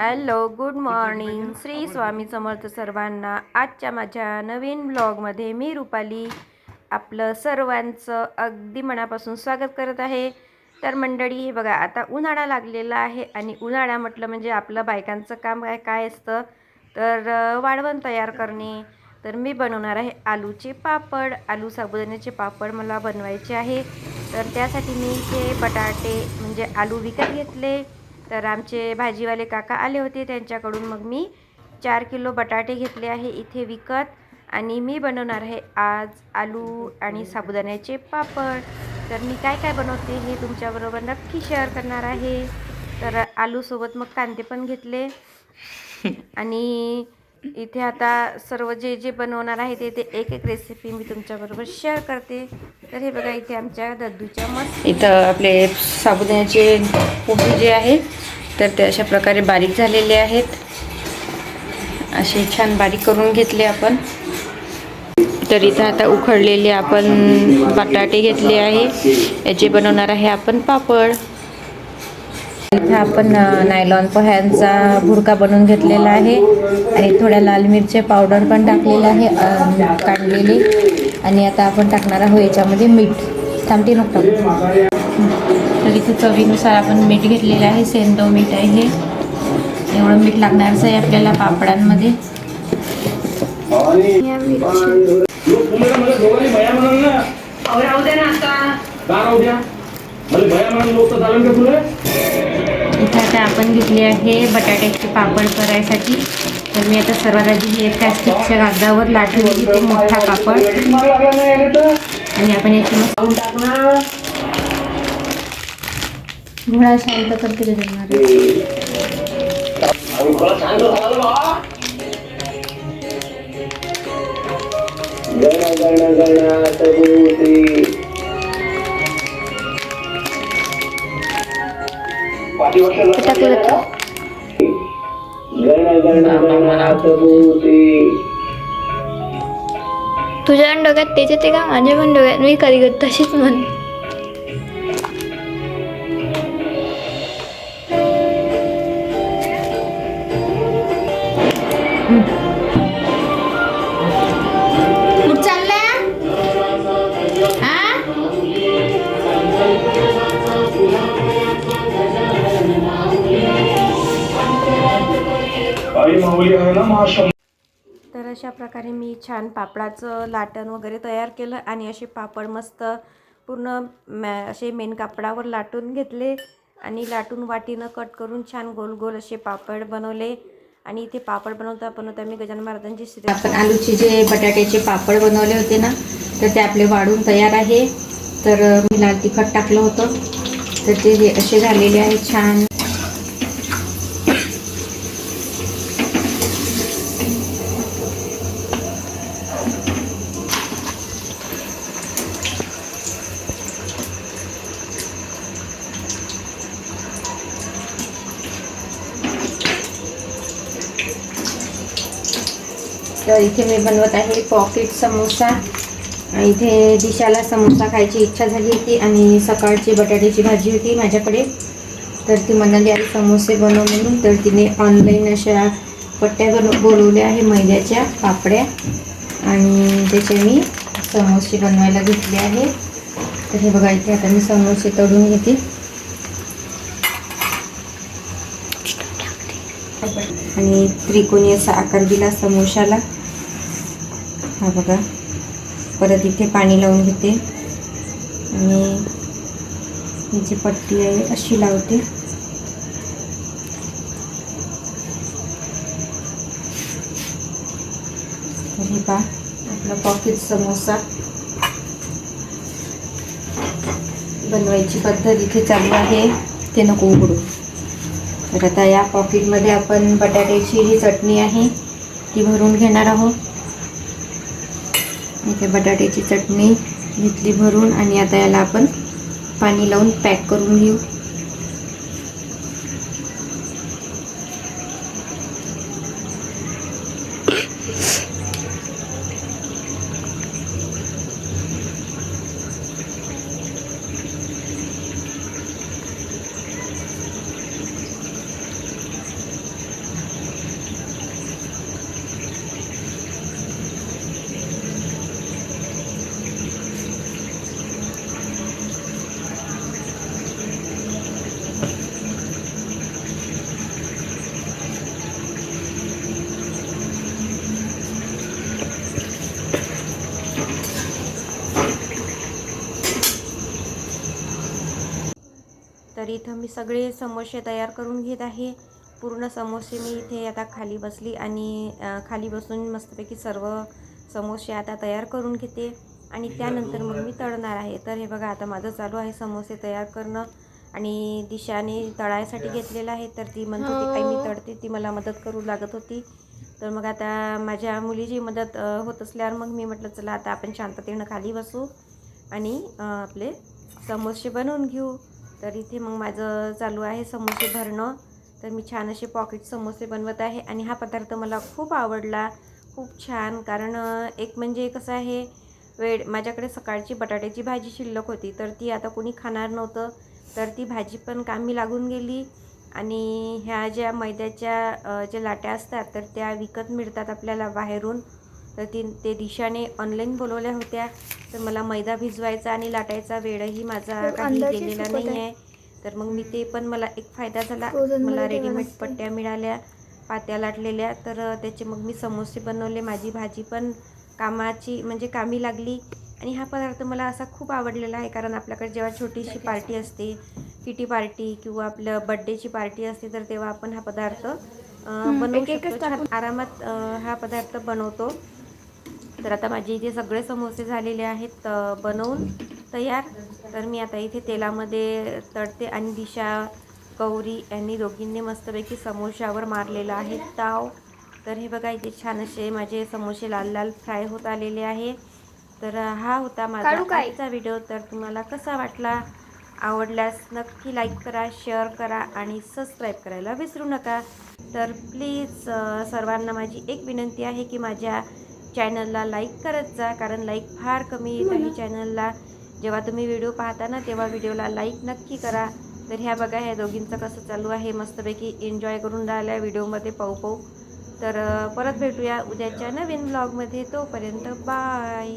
Hello good morning. Shri Swami Samarth सर्वांना आजच्या माझ्या नवीन ब्लॉगमध्ये मी रुपाली आपलं सर्वांचं अगदी मनापासून स्वागत करत आहे. तर मंडळी हे बघा आता उन्हाळा लागलेला आहे आणि उन्हाळा म्हटलं म्हणजे आपलं बायकांचं काम काय काय असतं? तर अ, वाळवण तयार करणे. तर मी बनवणार आहे आलूचे पापड. आलू साबुदाण्याचे पापड मला बनवायचे आहे. तर त्यासाठी मी इथे बटाटे म्हणजे आलू विकत घेतले. तर आमचे भाजीवाले काका आले होते त्यांच्याकडून. मग मी चार किलो बटाटे घेतले आहे इथे विकत. आणि मी बनवणार आहे आज आलू आणि साबुदाण्याचे पापड. तर मी काय काय बनवते हे तुमच्याबरोबर नक्की शेअर करणार आहे. तर आलूसोबत मग कांदे पण घेतले. आणि इथे आता सर्व जे जे बनवणार आहे ते ते एक एक रेसिपी मी तुमच्याबरोबर शेअर करते. तर हे बघा इथे आमच्या दद्दूच्या मस्त इथं आपले साबुदाण्याचे पोहे जे आहेत तर ते अशा प्रकारे बारीक झालेले आहेत. असे छान बारीक करून घेतले आपण. तर इथं आता उखडलेले आपण बटाटे घेतले आहे. याचे बनवणार आहे आपण पापड. इथं आपण नायलॉन पोह्यांचा भुडका बनवून घेतलेला आहे. आणि थोड्या लाल मिरच्या पावडर पण टाकलेलं आहे काढलेली. आणि आता आपण टाकणार आहोत याच्यामध्ये मीठ. थांबते नको टाकू तर इथे चवीनुसार आपण मीठ घेतलेलं आहे सेंदव मीठ आहे हे. एवढं मीठ लागणारच आहे आपल्याला पापडांमध्ये. मिरची. ना आता आपण घेतले आहे बटाट्याचे पापड करायसाठी. तर मी आता सर्वात आधी हे प्लॅस्टिकच्या कागदावर लाटून घेते मोठा पापड. आणि आपण याची मस्त खाऊन घोळा शांत करते ते देणार टाकलं तुझ्या पण डोक्यात तेच येते का? माझ्या पण डोक्यात मी कधी करत तशीच म्हण तर अशा प्रकारे मी छान पापडाचं लाटण वगैरे तयार केलं आणि असे पापड मस्त पूर्ण मॅ असे मेन कापडावर लाटून घेतले आणि लाटून वाटीनं कट करून छान गोल गोल असे पापड बनवले. आणि इथे पापड बनवता बनवता मी गजानन महाराजांची श्री आपण आलूचे जे बटाट्याचे पापड बनवले होते ना तर ते आपले वाढून तयार आहे. तर मी लाल तिखट टाकलं होतं. तर ते असे झालेले आहे छान. तर इथे मी बनवत आहे पॉकेट समोसा. इथे दिशाला समोसा खायची इच्छा झाली होती आणि सकाळची बटाट्याची भाजी होती माझ्याकडे. तर ती म्हणाली आणि समोसे बनव म्हणून. तर तिने ऑनलाईन अशा पट्ट्या बनव बोलवल्या आहे मैद्याच्या पापड्या. आणि त्याचे मी समोसे बनवायला घेतले आहे. तर हे बघा इथे आता मी समोसे तळून घेते. आणि त्रिकोणी असा आकार दिला समोशाला. हा बघा. परत इथे पाणी लावून घेते. आणि ही जी पट्टी आहे अशी लावते. हे पहा आपला पॉकेट समोसा. बनवायची पद्धत इथे चालू आहे. ते नको उघडू. तर आता या पॉकेटमध्ये आपण बटाट्याची ही चटणी आहे ती भरून घेणार आहोत. इथे बटाट्याची चटणी घेतली भरून आणि आता याला आपण पाणी लावून पॅक करून घेऊ. इथं मी सगळे समोसे तयार करून घेत आहे. पूर्ण समोसे मी इथे आता खाली बसली आणि खाली बसून मस्तपैकी सर्व समोसे आता तयार करून घेते. आणि त्यानंतर मग मी तळणार आहे. तर हे बघा आता माझं चालू आहे समोसे तयार करणं. आणि दिशाने तळायसाठी घेतलेलं आहे तर ती म्हणत होती काही मी तळते. ती मला मदत करू लागत होती. तर मग आता माझ्या मुलीची मदत होत असल्यावर मग मी म्हटलं चला आता आपण शांततेनं खाली बसू आणि आपले समोसे बनवून घेऊ. तर इथे मग माझं चालू आहे समोसे भरणं. तर मी छान असे पॉकेट समोसे बनवत आहे आणि हा पदार्थ मला खूप आवडला. खूप छान कारण एक म्हणजे कसं आहे वेळ माझ्याकडे सकाळची बटाट्याची भाजी शिल्लक होती तर ती आता कोणी खाणार नव्हतं. तर ती भाजी पण कामी लागून गेली आणि ह्या ज्या मैद्याच्या ज्या लाट्या असतात तर त्या विकत मिळतात आपल्याला बाहेरून. तर ती ते दिशाने ऑनलाईन बोलवल्या होत्या. तर मला मैदा भिजवायचा आणि लाटायचा वेळही माझा काही गेलेला नाही आहे. तर मग मी ते पण मला एक फायदा झाला. मला रेडीमेड. पट्ट्या मिळाल्या पात्या लाटलेल्या. तर त्याचे मग मी समोसे बनवले. माझी भाजी पण कामाची म्हणजे कामी लागली. आणि हा पदार्थ मला असा खूप आवडलेला आहे कारण आपल्याकडे जेव्हा छोटीशी पार्टी असते किटी पार्टी किंवा आपलं बड्डेची पार्टी असते तर तेव्हा आपण हा पदार्थ बनवू शकतो. आरामात हा पदार्थ बनवतो. तर आता माझे इथे सगळे समोसे झालेले आहेत बनवून तयार. तर मी आता इथे तेलामध्ये तळते आणि दिशा गौरी यांनी दोघींनी मस्तपैकी समोशावर मारलेला आहे ताव. तर हे बघा इथे छान असे माझे समोसे लाल लाल फ्राय होत आलेले आहे. तर हा होता माझा? आजचा व्हिडिओ. तर तुम्हाला कसा वाटला आवडल्यास नक्की लाईक करा शेअर करा आणि सबस्क्राईब करायला विसरू नका. तर प्लीज सर्वांना माझी एक विनंती आहे की माझ्या चॅनलला लाईक करत जा कारण लाईक फार कमी येत आहे चॅनलला. जेव्हा तुम्ही व्हिडिओ पाहता ना तेव्हा व्हिडिओला लाईक नक्की करा. तर ह्या बघा ह्या दोघींचं कसं चालू आहे. मस्तपैकी एन्जॉय करून राहिल्या व्हिडिओमध्ये पाहू पाहू. तर परत भेटूया उद्याच्या नवीन ब्लॉगमध्ये तोपर्यंत बाय.